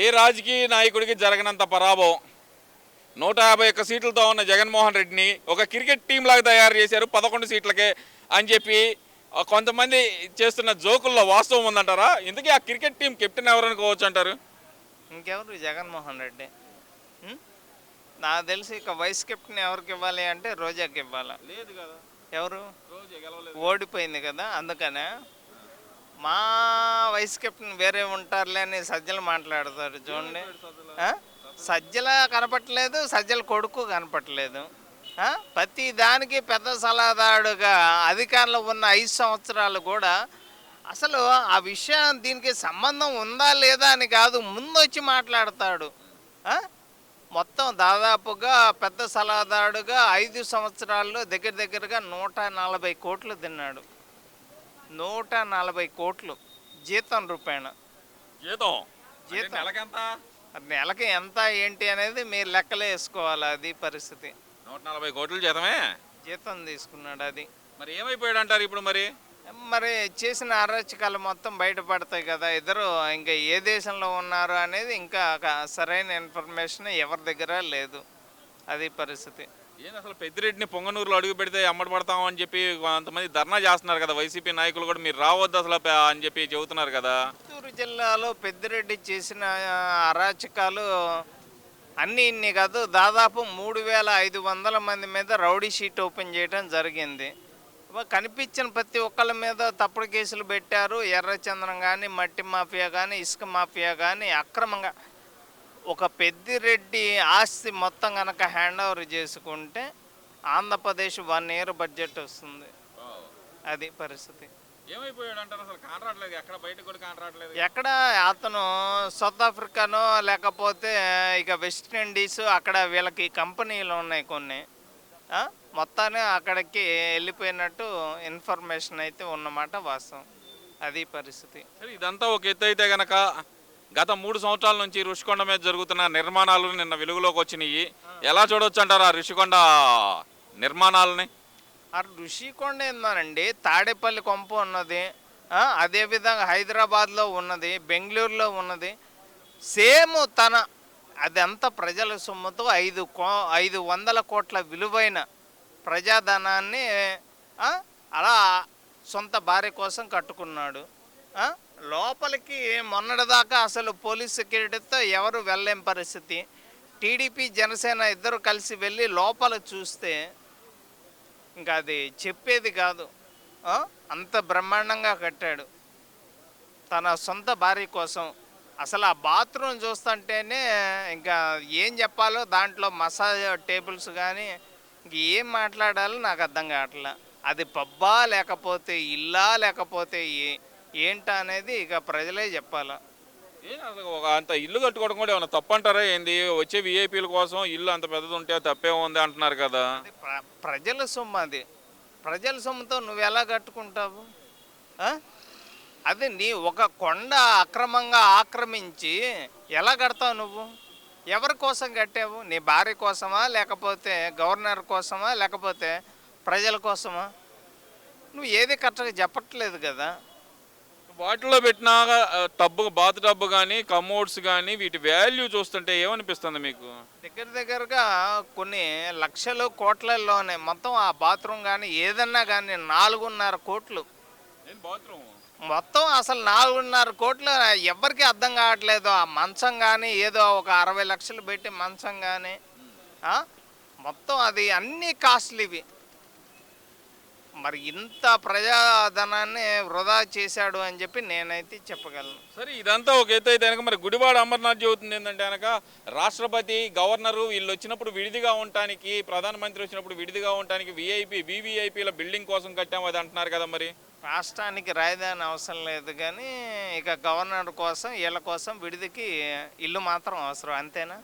ఏ రాజకీయ నాయకుడికి జరగనంత పరాభవం? నూట యాభై ఒక్క సీట్లతో ఉన్న జగన్మోహన్ రెడ్డిని ఒక క్రికెట్ టీం లాగా తయారు చేశారు పదకొండు సీట్లకే అని చెప్పి కొంతమంది చేస్తున్న జోకుల్లో వాస్తవం ఉందంటారా? ఇందుకే ఆ క్రికెట్ టీం కెప్టెన్ ఎవరు అనుకోవచ్చు అంటారు? ఇంకెవరు జగన్మోహన్ రెడ్డి? నాకు తెలిసి ఇక వైస్ కెప్టెన్ ఎవరికి ఇవ్వాలి అంటే రోజాకి ఇవ్వాలి? లేదు కదా. ఎవరు? రోజు గెలవలేదు. ఓడిపోయింది కదా అందుకనే. మా వైస్ కెప్టెన్ వేరే ఉంటారులే అని సజ్జలు మాట్లాడతారు చూడండి? సజ్జల కనపట్లేదు సజ్జల కొడుకు కనపట్లేదు? ప్రతి దానికి పెద్ద సలహాదారుడుగా అధికారంలో ఉన్న ఐదు సంవత్సరాలు కూడా అసలు ఆ విషయం దీనికి సంబంధం ఉందా లేదా అని కాదు ముందు వచ్చి మాట్లాడతాడు? మొత్తం దాదాపుగా పెద్ద సలహాదారుడుగా ఐదు సంవత్సరాల్లో దగ్గర దగ్గరగా నూట నలభై కోట్లు తిన్నాడు నూట నలభై కోట్లు జీతం రూపాయన. జీతం? జీతం. నెలకెంత? నెలకి ఎంత ఏంటి అనేది మీరు లెక్కలే వేసుకోవాలి అది పరిస్థితి. నూట నలభై కోట్ల జీతమే? జీతం తీసుకున్నాడు అది. మరి ఏమైపోయాడు అంటారు ఇప్పుడు మరి? మరి చేసిన అరాచకాలు మొత్తం బయటపడతాయి కదా ఇద్దరు ఇంకా ఏ దేశంలో ఉన్నారు అనేది ఇంకా ఒక సరైన ఇన్ఫర్మేషన్ ఎవరి దగ్గర లేదు. అది పరిస్థితి. ఏంది అసలు పెద్దిరెడ్డిని పొంగనూరులో అడుగు పెడితే అమ్మడి పడతాం అని చెప్పి కొంతమంది ధర్నా చేస్తున్నారు కదా వైసీపీ నాయకులు కూడా మీరు రావద్దు అసలు అని చెప్పి చెబుతున్నారు కదా. చిత్తూరు జిల్లాలో పెద్దిరెడ్డి చేసిన అరాచకాలు అన్నీ ఇన్ని కాదు దాదాపు మూడు వేల ఐదు వందల మంది మీద రౌడీ షీట్ ఓపెన్ చేయడం జరిగింది. కనిపించిన ప్రతి ఒక్కళ్ళ మీద తప్పుడు కేసులు పెట్టారు. ఎర్రచంద్రం కానీ మట్టి మాఫియా కానీ ఇసుక మాఫియా కానీ అక్రమంగా ఒక పెద్దిరెడ్డి ఆస్తి మొత్తం కనుక హ్యాండ్ ఓవర్ చేసుకుంటే ఆంధ్రప్రదేశ్ వన్ ఇయర్ బడ్జెట్ వస్తుంది. అది పరిస్థితి. ఎక్కడ అతను సౌత్ ఆఫ్రికానో లేకపోతే ఇక వెస్ట్ ఇండీస్ అక్కడ వీళ్ళకి కంపెనీలు ఉన్నాయి కొన్ని? మొత్తాన్ని అక్కడికి వెళ్ళిపోయినట్టు ఇన్ఫర్మేషన్ అయితే ఉన్నమాట వాస్తవం. అది పరిస్థితి. ఇదంతా ఒక ఎత్తు అయితే గనక గత మూడు సంవత్సరాల నుంచి ఋషికొండ మీద జరుగుతున్న నిర్మాణాలు నిన్న వెలుగులోకి వచ్చినాయి. ఎలా చూడొచ్చు అంటారు ఆ ఋషికొండ నిర్మాణాలని? ఆ ఋషికొండ ఏందోనండి? తాడేపల్లి కొంప ఉన్నది. అదేవిధంగా హైదరాబాద్లో ఉన్నది బెంగళూరులో ఉన్నది. సేమ్ తన అదంతా ప్రజల సొమ్ముతో ఐదు కో ఐదు వందల కోట్ల విలువైన ప్రజాధనాన్ని అలా సొంత భార్య కోసం కట్టుకున్నాడు. లోపలికి మొన్నటిదాకా అసలు పోలీస్ సెక్యూరిటీతో ఎవరు వెళ్ళలేం పరిస్థితి. టీడీపీ జనసేన ఇద్దరు కలిసి వెళ్ళి లోపల చూస్తే ఇంకా అది చెప్పేది కాదు. అంత బ్రహ్మాండంగా కట్టాడు. తన సొంత భార్య కోసం. అసలు ఆ బాత్రూమ్ చూస్తుంటేనే ఇంకా ఏం చెప్పాలో దాంట్లో మసాజ్ టేబుల్స్ కానీ ఇంక ఏం మాట్లాడాలో నాకు అర్థం కావట్లే. అది పబ్బా లేకపోతే ఇల్లా లేకపోతే ఏ ఏంటా అనేది ఇక ప్రజలే చెప్పాలా? ఏం అసలు ఒక అంత ఇల్లు కట్టుకోవడం కూడా ఏమైనా తప్పు అంటారా ఏంది? వచ్చే విఐపీల కోసం ఇల్లు అంత పెద్దది ఉంటే తప్పే ఉంది అంటున్నారు కదా. అది ప్ర- ప్రజల సొమ్ము అది. ప్రజల సొమ్ముతో నువ్వు ఎలా కట్టుకుంటావు? ఆ? అది నీ ఒక కొండ అక్రమంగా ఆక్రమించి ఎలా కడతావు నువ్వు? ఎవరి కోసం కట్టావు? నీ భార్య కోసమా? లేకపోతే గవర్నర్ కోసమా? లేకపోతే ప్రజల కోసమా? నువ్వు ఏది కరెక్ట్గా చెప్పట్లేదు కదా. వాటిలో పెట్టిన టబ్బు బాత్ టబ్బు కానీ కమోడ్స్ కానీ వీటి వాల్యూ చూస్తుంటే ఏమనిపిస్తుంది మీకు? దగ్గర దగ్గరగా కొన్ని లక్షలు కోట్లలోనే మొత్తం ఆ బాత్రూమ్ కానీ ఏదన్నా కానీ నాలుగున్నర కోట్లు. బాత్రూమ్? మొత్తం అసలు నాలుగున్నర కోట్లు ఎవరికి అర్థం కావట్లేదు. ఆ మంచం కానీ ఏదో ఒక అరవై లక్షలు పెట్టి మంచం కానీ మొత్తం అది అన్ని కాస్ట్లీ ఇవి మరి ఇంత ప్రజాధనాన్ని వృధా చేశాడు అని చెప్పి నేనైతే చెప్పగలను. సరే ఇదంతా ఒక ఎత్తు అయితే కనుక మరి గుడివాడ అమర్నాథ్ చెబుతుంది ఏంటంటే కనుక రాష్ట్రపతి గవర్నరు వీళ్ళు వచ్చినప్పుడు విడిదిగా ఉండటానికి ప్రధానమంత్రి వచ్చినప్పుడు విడిదిగా ఉండటానికి విఐపి వివిఐపీల బిల్డింగ్ కోసం కట్టాము అది అంటున్నారు కదా మరి. రాష్ట్రానికి రాజధాని అవసరం లేదు కానీ ఇక గవర్నర్ కోసం వీళ్ళ కోసం విడిదికి ఇల్లు మాత్రం అవసరం అంతేనా?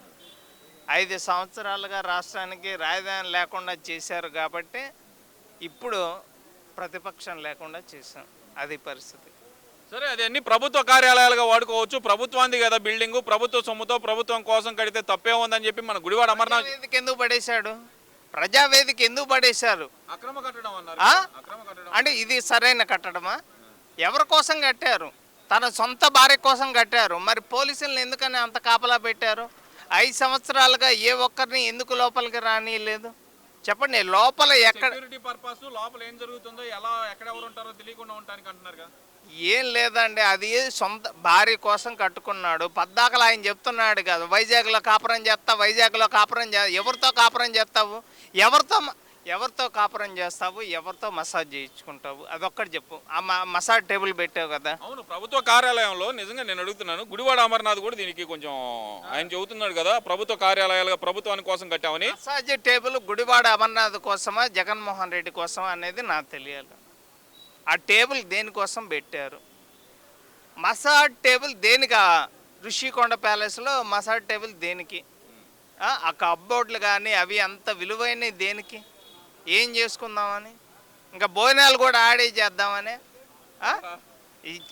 ఐదు సంవత్సరాలుగా రాష్ట్రానికి రాజధాని లేకుండా చేశారు కాబట్టి ఇప్పుడు ప్రతిపక్షం లేకుండా చేశాం. అది పరిస్థితి. సరే అది అన్ని ప్రభుత్వ కార్యాలయాలుగా వాడుకోవచ్చు. ప్రభుత్వానికి కదా బిల్డింగ్. ప్రభుత్వ సొమ్ముతో ప్రభుత్వం కోసం కడితే తప్పే ఉందని చెప్పి మన గుడివాడ అమర్నాథ్ ప్రజావేదిక ఎందుకు పడేశాడు? ప్రజావేదిక ఎందుకు పడేశారు? అక్రమ కట్టడం అన్నారు. ఆ? అక్రమ కట్టడం. అంటే ఇది సరైన కట్టడమా? ఎవరి కోసం కట్టారు? తన సొంత భార్య కోసం కట్టారు. మరి పోలీసులను ఎందుకని అంత కాపలా పెట్టారు? ఐదు సంవత్సరాలుగా ఏ ఒక్కరిని ఎందుకు లోపలికి రానియలేదు? చెప్పండి లోపల ఎక్కడ సెక్యూరిటీ పర్పస్ లోపల ఏం జరుగుతుందో ఎలా ఎక్కడ ఎవరు ఉంటారో తెలియకుండా ఉండడానికి అంటున్నారు ఏం లేదండి అది సొంత భార్య కోసం కట్టుకున్నాడు. పద్దాకలు ఆయన చెప్తున్నాడు కదా వైజాగ్లో కాపురం చేస్తా వైజాగ్లో కాపురం చే ఎవరితో కాపురం చేస్తావు? ఎవరితో ఎవరితో కాపురం చేస్తావు ఎవరితో మసాజ్ చేయించుకుంటావు? అదొక్కటి చెప్పు. ఆ మసాజ్ టేబుల్ పెట్టావు కదా. అవును ప్రభుత్వ కార్యాలయంలో నిజంగా నేను అడుగుతున్నాను గుడివాడ అమర్నాథ్ కూడా దీనికి కొంచెం ఆయన చెబుతున్నాడు కదా ప్రభుత్వ కార్యాలయాలుగా ప్రభుత్వాని కోసం కట్టామని. మసాజ్ టేబుల్ గుడివాడ అమర్నాథ్ కోసమా జగన్మోహన్ రెడ్డి కోసమా అనేది నాకు తెలియాలి. ఆ టేబుల్ దేనికోసం పెట్టారు? Massage table దేనికా? ఋషికొండ ప్యాలెస్లో మసాజ్ టేబుల్ దేనికి? ఆ, ఆ కబ్బోర్డ్లు కానీ అవి అంత విలువైనవి దేనికి? ఏం చేసుకుందామని? ఇంకా భోజనాలు కూడా ఆడే చేద్దామని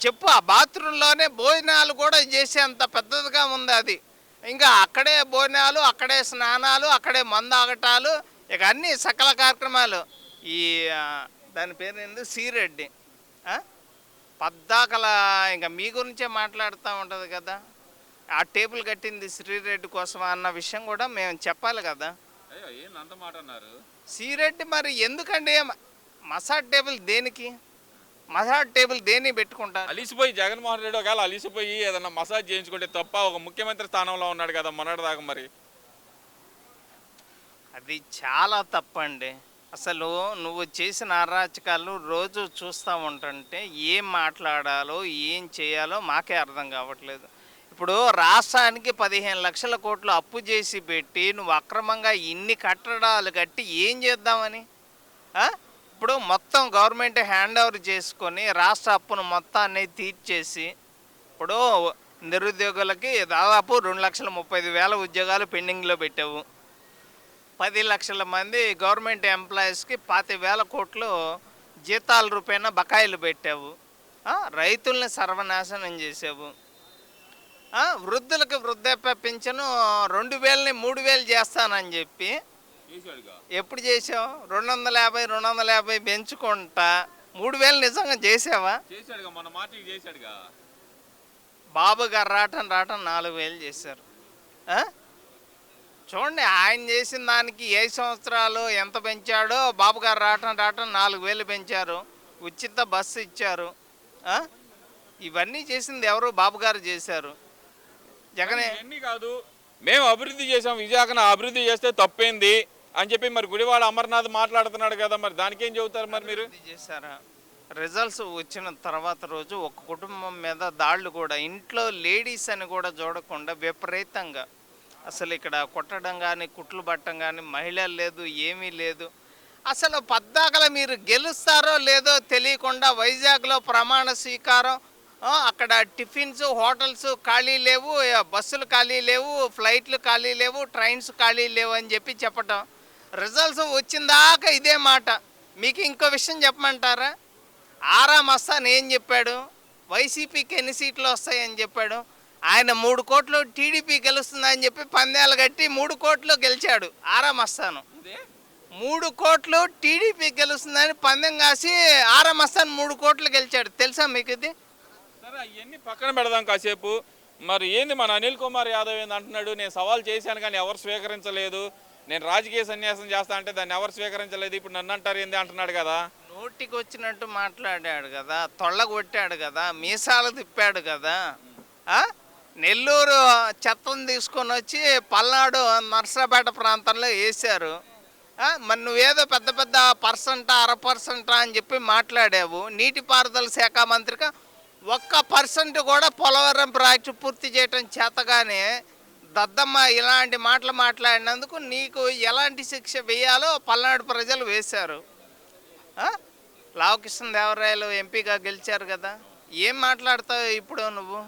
చెప్పు ఆ బాత్రూంలోనే భోజనాలు కూడా చేసే అంత పెద్దదిగా ఉంది అది. ఇంకా అక్కడే భోజనాలు అక్కడే స్నానాలు అక్కడే మందు ఆగటాలు ఇక అన్ని సకల కార్యక్రమాలు. ఈ దాని పేరు ఏంది? సిరెడ్డి. పద్దాకల ఇంకా మీ గురించే మాట్లాడుతూ ఉంటుంది కదా. ఆ టేబుల్ కట్టింది శ్రీరెడ్డి కోసం అన్న విషయం కూడా మేము చెప్పాలి కదా. అయ్యో అంత మాట అన్నారు? సీరెడ్డి మరి ఎందుకండి? మసాజ్ టేబుల్ దేనికి? మసాజ్ టేబుల్ దేన్ని పెట్టుకుంటారు అలిసిపోయి జగన్మోహన్ రెడ్డి ఒకవేళ అలిసిపోయి ఏదన్నా మసాజ్ చేయించుకుంటే తప్ప ఒక ముఖ్యమంత్రి స్థానంలో ఉన్నాడు కదా మొన్నటిదాకా మరి. అది చాలా తప్పండి. అసలు నువ్వు చేసిన అరాచకాలు రోజు చూస్తూ ఉంటుంటే ఏం మాట్లాడాలో ఏం చేయాలో మాకే అర్థం కావట్లేదు. ఇప్పుడు రాష్ట్రానికి పదిహేను లక్షల కోట్లు అప్పు చేసి పెట్టి నువ్వు అక్రమంగా ఇన్ని కట్టడాలు కట్టి ఏం చేద్దామని? ఇప్పుడు మొత్తం గవర్నమెంట్ హ్యాండ్ ఓవర్ చేసుకొని రాష్ట్ర అప్పును మొత్తాన్ని తీర్చేసి ఇప్పుడు నిరుద్యోగులకి దాదాపు రెండు లక్షల ముప్పై ఐదు వేల ఉద్యోగాలు పెండింగ్లో పెట్టావు. పది లక్షల మంది గవర్నమెంట్ ఎంప్లాయీస్కి పాతి వేల కోట్లు జీతాల రూపేణ బకాయిలు పెట్టావు. రైతుల్ని సర్వనాశనం చేసావు. వృద్ధులకు వృద్ధాప్య పింఛను రెండు వేలని మూడు వేలు చేస్తానని చెప్పి ఎప్పుడు చేసావు? రెండు వందల యాభై రెండు వందల యాభై పెంచుకుంటా. మూడు వేలు నిజంగా చేసావా? బాబు గారు రావటం రావటం నాలుగు వేలు చేశారు? చూడండి ఆయన చేసిన దానికి ఏ సంవత్సరాలు ఎంత పెంచాడో బాబు గారు రావటం రావటం నాలుగు వేలు పెంచారు. ఉచిత బస్సు ఇచ్చారు? ఇవన్నీ చేసింది ఎవరు? బాబు గారు చేశారు. జగనే. ఇవన్నీ కాదు? మేము అభివృద్ధి చేసాం విశాఖను అభివృద్ధి చేస్తే తప్పేంది? అని చెప్పి మరి గుడివాడ అమర్నాథ్ మాట్లాడుతున్నాడు కదా మరి. దానికి ఏం చెబుతారు మరి మీరు? చేశారా? రిజల్ట్స్ వచ్చిన తర్వాత రోజు ఒక కుటుంబం మీద దాళ్ళు కూడా ఇంట్లో లేడీస్ అని కూడా చూడకుండా విపరీతంగా. అసలు ఇక్కడ కొట్టడం కానీ కుట్లు పట్టడం కానీ మహిళలు లేదు ఏమీ లేదు. అసలు పద్దాకల మీరు గెలుస్తారో లేదో తెలియకుండా వైజాగ్లో ప్రమాణ స్వీకారం అక్కడ టిఫిన్స్ హోటల్స్ ఖాళీ లేవు బస్సులు ఖాళీ లేవు ఫ్లైట్లు ఖాళీ లేవు ట్రైన్స్ ఖాళీ లేవు అని చెప్పి చెప్పటం. రిజల్ట్స్ వచ్చిందాకా ఇదే మాట. మీకు ఇంకో విషయం చెప్పమంటారా? ఆరా మస్తాన్ ఏం చెప్పాడు? వైసీపీకి ఎన్ని సీట్లు వస్తాయని చెప్పాడు? ఆయన మూడు కోట్లు టీడీపీ గెలుస్తుందని చెప్పి పందేలు కట్టి మూడు కోట్లు గెలిచాడు ఆరా మస్తాను. మూడు కోట్లు టీడీపీ గెలుస్తుందని పందెం కాసి ఆరా మస్తాన్ మూడు కోట్లు గెలిచాడు. తెలుసా మీకు ఇది? సరే అవన్నీ పక్కన పెడదాం కాసేపు. మరి ఏంది మన అనిల్ కుమార్ యాదవ్ ఏంది అంటున్నాడు? నేను సవాల్ చేశాను కానీ ఎవరు స్వీకరించలేదు. నేను రాజకీయ సన్యాసం చేస్తా అంటే దాన్ని ఎవరు స్వీకరించలేదు? ఇప్పుడు నన్ను అంటారు ఏంది అంటున్నాడు కదా. నోటికి వచ్చినట్టు మాట్లాడాడు కదా తొళ్ళ కొట్టాడు కదా మీసాలు తిప్పాడు కదా. నెల్లూరు చెత్తను తీసుకొని వచ్చి పల్నాడు నర్సరాపేట ప్రాంతంలో వేశారు. మరి నువ్వేదో పెద్ద పెద్ద పర్సెంటా అర పర్సెంటా అని చెప్పి మాట్లాడావు. నీటిపారుదల శాఖ మంత్రిగా ఒక్క పర్సెంట్ కూడా పోలవరం ప్రాజెక్టు పూర్తి చేయటం చేతగానే దద్దమ్మ ఇలాంటి మాటలు మాట్లాడినందుకు నీకు ఎలాంటి శిక్ష వేయాలో పల్నాడు ప్రజలు వేశారు? లావకృష్ణ దేవరాయలు ఎంపీగా గెలిచారు కదా. ఏం మాట్లాడతావు ఇప్పుడు నువ్వు?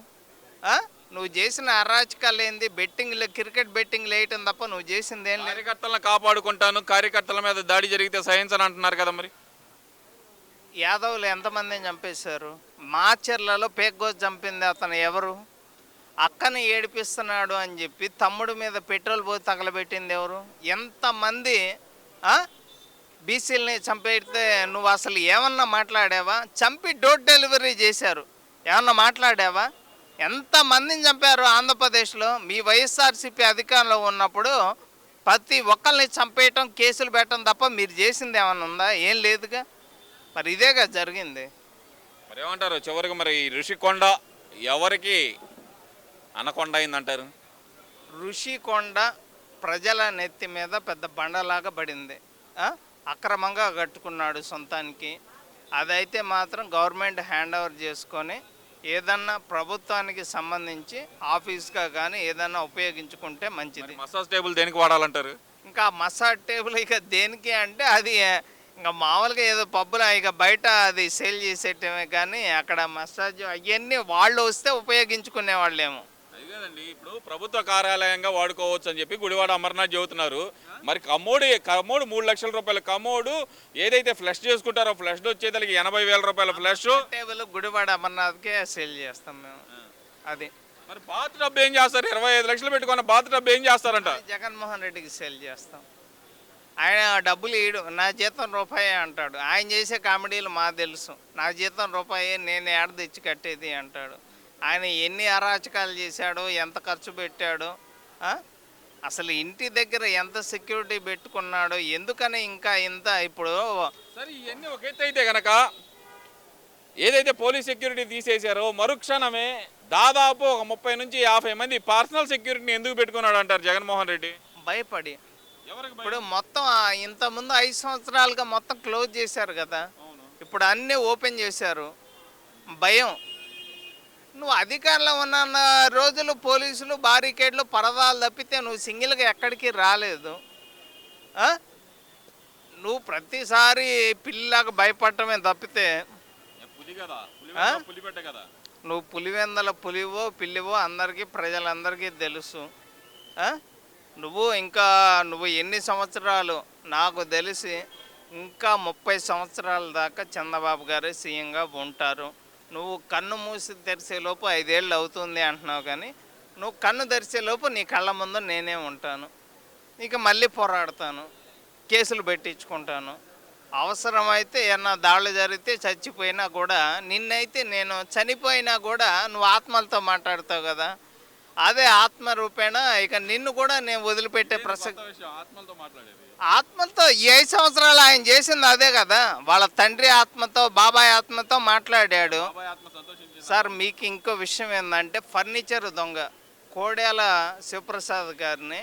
నువ్వు చేసిన అరాచకాలు ఏంది? బెట్టింగ్లు క్రికెట్ బెట్టింగ్లు వేయటం తప్ప నువ్వు చేసింది ఏం కార్యకర్తలను కాపాడుకుంటాను. కార్యకర్తల మీద దాడి జరిగితే సహించని అంటున్నారు కదా మరి. యాదవులు ఎంతమందిని చంపేశారు? మాచర్లలో పేగ్గోజ్ చంపింది అతను ఎవరు? అక్కని ఏడిపిస్తున్నాడు అని చెప్పి తమ్ముడు మీద పెట్రోల్ పోయి తగలబెట్టింది ఎవరు? ఎంతమంది బీసీలని చంపేస్తే నువ్వు అసలు ఏమన్నా మాట్లాడావా? చంపి డోర్ డెలివరీ చేశారు. ఏమన్నా మాట్లాడావా? ఎంతమందిని చంపారు ఆంధ్రప్రదేశ్లో? మీ వైఎస్ఆర్సీపీ అధికారంలో ఉన్నప్పుడు ప్రతి ఒక్కరిని చంపేయటం కేసులు పెట్టడం తప్ప మీరు చేసింది ఏమన్నా ఉందా? ఏం లేదుగా. మరి ఇదేగా జరిగింది. మరి ఏమంటారు చివరికి మరి ఋషికొండ ఎవరికి అనకొండ అయిందంటారు? ఋషికొండ ప్రజల నెత్తి మీద పెద్ద బండలాగా పడింది. ఆ? అక్రమంగా కట్టుకున్నాడు సొంతానికి. అదైతే మాత్రం గవర్నమెంట్ హ్యాండ్ ఓవర్ చేసుకొని ఏదన్నా ప్రభుత్వానికి సంబంధించి ఆఫీస్గా కానీ ఏదన్నా ఉపయోగించుకుంటే మంచిది. మసాజ్ టేబుల్ దేనికి వాడాలంటారు? ఇంకా మసాజ్ టేబుల్ ఇక దేనికి అంటే అది ఇంకా మామూలుగా ఏదో పబ్బులో ఇక బయట అది సేల్ చేసేటమే కానీ అక్కడ మసాజ్ అవన్నీ వాళ్ళు వస్తే ఉపయోగించుకునే వాళ్ళేమో అది కాదండి ఇప్పుడు ప్రభుత్వ కార్యాలయంగా వాడుకోవచ్చు అని చెప్పి గుడివాడ అమర్నాథ్ చెబుతున్నారు. మరి కమోడు కమోడు మూడు లక్షల రూపాయల కమోడు ఏదైతే ఫ్లష్ చేసుకుంటారో ఫ్లష్ వచ్చేదానికి ఎనభై వేల రూపాయల ఫ్లష్. టేబుల్ గుడివాడ అమర్నాథ్కే సేల్ చేస్తాం మేము. అది. మరి బాత్ డబ్బు ఏం చేస్తారు? ఇరవై ఐదు లక్షలు పెట్టుకున్న బాత్ డబ్బు ఏం చేస్తారంట? జగన్మోహన్ రెడ్డికి సేల్ చేస్తాం. ఆయన డబ్బులు ఇయ్యడు. నా జీతం రూపాయి అంటాడు. ఆయన చేసే కామెడీలు మా తెలుసు. నా జీతం రూపాయి నేను ఏడ తెచ్చి కట్టేది అంటాడు. ఆయన ఎన్ని అరాచకాలు చేశాడో ఎంత ఖర్చు పెట్టాడో? అసలు ఇంటి దగ్గర ఎంత సెక్యూరిటీ పెట్టుకున్నాడో ఎందుకని ఇంకా ఇంత ఇప్పుడు సరే ఇవన్నీ ఒక ఎత్తు అయితే గనక ఏదైతే పోలీస్ సెక్యూరిటీ తీసేశారో మరుక్షణమే దాదాపు ఒక ముప్పై నుంచి యాభై మంది పర్సనల్ సెక్యూరిటీని ఎందుకు పెట్టుకున్నాడు అంటారు జగన్మోహన్ రెడ్డి? భయపడి? ఇప్పుడు మొత్తం ఆ ఇంతకుముందు ఐదు సంవత్సరాలుగా మొత్తం క్లోజ్ చేశారు కదా. ఇప్పుడు అన్నీ ఓపెన్ చేశారు. భయం. నువ్వు అధికారంలో ఉన్న రోజులు పోలీసులు బారికేడ్లు పరదాలు తప్పితే నువ్వు సింగిల్గా ఎక్కడికి రాలేదు? నువ్వు ప్రతిసారి పిల్లలాగా భయపడటమే తప్పితే నువ్వు పులివెందల పులివో పిల్లివో అందరికీ ప్రజలందరికీ తెలుసు? నువ్వు ఇంకా నువ్వు ఎన్ని సంవత్సరాలు? నాకు తెలిసి ఇంకా ముప్పై సంవత్సరాల దాకా చంద్రబాబు గారు సీఎంగా ఉంటారు. నువ్వు కన్ను మూసి తెరిచేలోపు ఐదేళ్ళు అవుతుంది అంటున్నావు కానీ నువ్వు కన్ను తెరిచేలోపు నీ కళ్ళ ముందు నేనే ఉంటాను. ఇక మళ్ళీ పోరాడతాను. కేసులు పెట్టించుకుంటాను. అవసరమైతే ఏమన్నా దాడులు జరిగితే చచ్చిపోయినా కూడా నిన్నైతే నేను చనిపోయినా కూడా నువ్వు ఆత్మలతో మాట్లాడతావు కదా. అదే ఆత్మ రూపేణ ఇక నిన్ను కూడా నేను వదిలిపెట్టే ప్రసక్తి ఈ ఐదు సంవత్సరాలు ఆయన చేసింది అదే కదా. వాళ్ళ తండ్రి ఆత్మతో బాబాయ్ ఆత్మతో మాట్లాడాడు. సార్ మీకు ఇంకో విషయం ఏంటంటే ఫర్నిచర్ దొంగ. కోడేల శివప్రసాద్ గారిని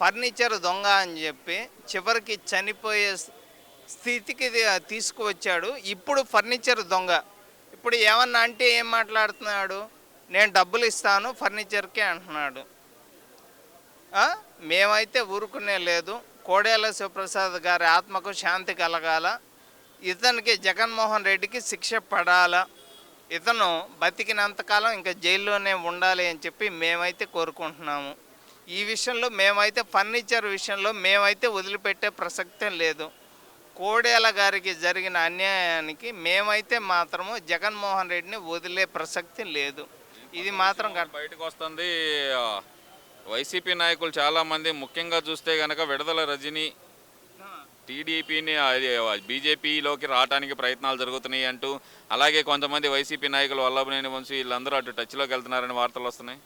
ఫర్నిచర్ దొంగ అని చెప్పి చివరికి చనిపోయే స్థితికి తీసుకువచ్చాడు. ఇప్పుడు ఫర్నిచర్ దొంగ. ఇప్పుడు ఏమన్నా అంటే ఏం మాట్లాడుతున్నాడు? నేను డబ్బులు ఇస్తాను ఫర్నిచర్కే అంటున్నాడు. మేమైతే ఊరుకునే లేదు. కోడేల శివప్రసాద్ గారి ఆత్మకు శాంతి కలగాల. ఇతనికి జగన్మోహన్ రెడ్డికి శిక్ష పడాలా. ఇతను బతికినంతకాలం ఇంకా జైల్లోనే ఉండాలి అని చెప్పి మేమైతే కోరుకుంటున్నాము. ఈ విషయంలో మేమైతే ఫర్నిచర్ విషయంలో మేమైతే వదిలిపెట్టే ప్రసక్తే లేదు. కోడేల గారికి జరిగిన అన్యాయానికి మేమైతే మాత్రము జగన్మోహన్ రెడ్డిని వదిలే ప్రసక్తి లేదు. ఇది మాత్రం బయటకు వస్తుంది వైసీపీ నాయకులు చాలా మంది ముఖ్యంగా చూస్తే గనక విడుదల రజని టీడీపీని అది బీజేపీలోకి రావడానికి ప్రయత్నాలు జరుగుతున్నాయి అంటూ అలాగే కొంతమంది వైసీపీ నాయకులు వల్లభనేని వంశీ వీళ్ళందరూ అటు టచ్లోకి వెళ్తున్నారని వార్తలు వస్తున్నాయి.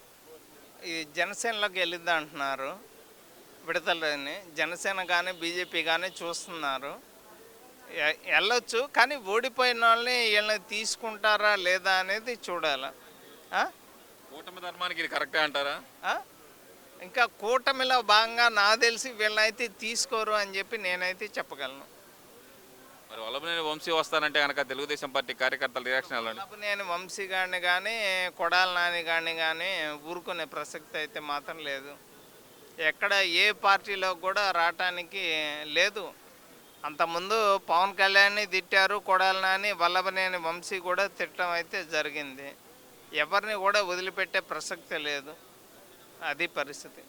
ఈ జనసేనలోకి వెళ్ళిద్దా అంటున్నారు. విడతలని జనసేన కానీ బీజేపీ కానీ చూస్తున్నారు. వెళ్ళొచ్చు కానీ ఓడిపోయిన వాళ్ళని వీళ్ళని తీసుకుంటారా లేదా అనేది చూడాలి? కూటమి ధర్మానికి ఇది కరెక్టే అంటారా? ఇంకా కూటమిలో భాగంగా నాకు తెలిసి వీళ్ళనైతే తీసుకోరు అని చెప్పి నేనైతే చెప్పగలను. మరి వల్లభనేని వంశీ వస్తానంటే కనుక తెలుగుదేశం పార్టీ కార్యకర్తల రియాక్షన్ ఎలా ఉంది? నేను వంశీ గారిని కానీ కొడాల నాని గారిని కానీ ఊరుకునే ప్రసక్తి అయితే మాత్రం లేదు. ఎక్కడ ఏ పార్టీలో కూడా రావటానికి లేదు. అంతకుముందు పవన్ కళ్యాణ్ని తిట్టారు కొడాల నాని వల్లభనేని వంశీ కూడా తిట్టడం అయితే జరిగింది. ఎవరిని కూడా వదిలిపెట్టే ప్రసక్తి లేదు. అది పరిస్థితి.